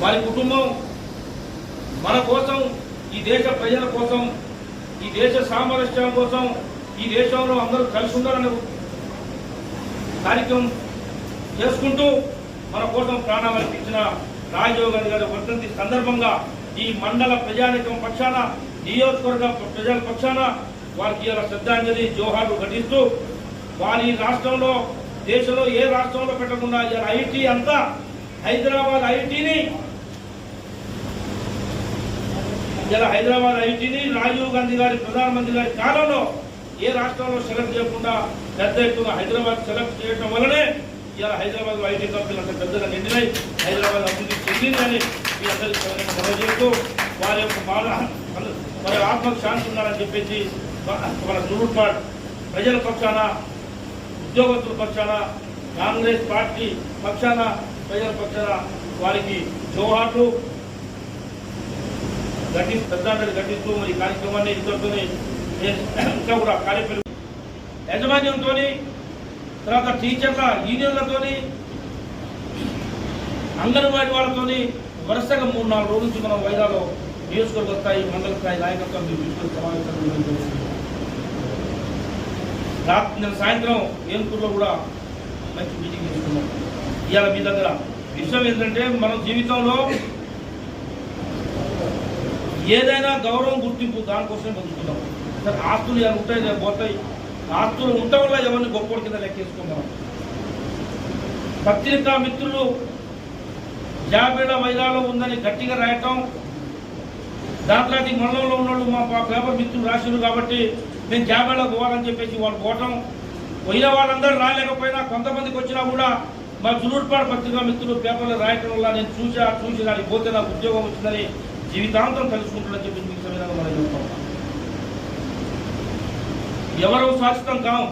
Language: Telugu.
వారి కుటుంబం మన కోసం ఈ దేశ ప్రజల కోసం ఈ దేశ సామరస్యం కోసం ఈ దేశంలో అందరూ కలిసి ఉండాలనే కార్యక్రమం చేసుకుంటూ మన కోసం ప్రాణాలు అర్పించిన రాజీవ్ గాంధీ గారి వర్ధంతి సందర్భంగా ఈ మండల ప్రజానికం పక్షాన నియోజకవర్గ ప్రజల పక్షాన వారికి ఇలా శ్రద్ధాంజలి జోహార్లు ఘటిస్తూ వారి రాష్ట్రంలో దేశంలో ఏ రాష్ట్రంలో పెట్టకుండా ఇలా ఐటీ అంతా హైదరాబాద్ ఐటీని. ఇలా హైదరాబాద్ ఐటీని రాజీవ్ గాంధీ గారి ప్రధానమంత్రి గారి కాలంలో ఏ రాష్ట్రంలో సెలెక్ట్ చేయకుండా పెద్ద ఎత్తున హైదరాబాద్ సెలెక్ట్ చేయడం వల్లనే ఇలా హైదరాబాద్ ఐటీ కంపెనీలు అంత పెద్దగా నిండినాయి. హైదరాబాద్ అభివృద్ధి చెందిందని మీ అందరికీ సవినయంగా చేస్తూ వారి యొక్క బాధ వారి ఆత్మకు శాంతి ఉండాలని చెప్పేసి మన జూరుపాడ్ ప్రజల పక్షాన ఉద్యోగస్తుల పక్షాన కాంగ్రెస్ పార్టీ పక్షాన ప్రజల పక్షాన వారికి జోహార్లు గట్టి శ్రద్ధాంజలి ఘటిస్తూ మరి కార్యక్రమాన్ని ఇంతటితోనే ఇంకా కూడా కార్యక్రమం యాజమాన్యంతో తర్వాత టీచర్ల యూనియన్లతోని అంగన్వాడీ వాళ్ళతోని వరుసగా మూడు నాలుగు రోజుల నుంచి మనం వైరాలో నియోజకవర్గ స్థాయి మండల స్థాయి నాయకత్వం విస్తృత సమావేశాలు రాత్రి సాయంత్రం ఏనుకూరులో కూడా మంచి మీటింగ్ తీసుకున్నాం. ఇవాళ మీ దగ్గర. విషయం ఏంటంటే మన జీవితంలో ఏదైనా గౌరవం గుర్తింపు దానికోసమే బతుకుతున్నాం. సరే ఆస్తులు ఏమైనా ఉంటాయి రేపు పోతాయి? ఆస్తులు ఉండటం వల్ల ఎవరిని గొప్ప కింద లెక్కేసుకుంటాం పత్రికా మిత్రులు జాబీడ వైరాలో ఉందని గట్టిగా రాయటం దాంట్లో అది మండలంలో ఉన్నాడు మా పేపర్ మిత్రులు రాశారు కాబట్టి నేను జాబేలో పోవాలని చెప్పేసి వాళ్ళు పోవటం పోయిన వాళ్ళందరూ రాలేకపోయినా కొంతమందికి వచ్చినా కూడా మా జులూరుపాడు పత్రికా మిత్రులు పేపర్లో రాయటం వల్ల నేను చూసా చూసి పోతే నాకు ఉద్యోగం వచ్చిందని జీవితాంతం తెలుసుకుంటున్నా చెప్పి మీకు సమయంలో మనం చెప్తాం ఎవరు శాశ్వతం కాం.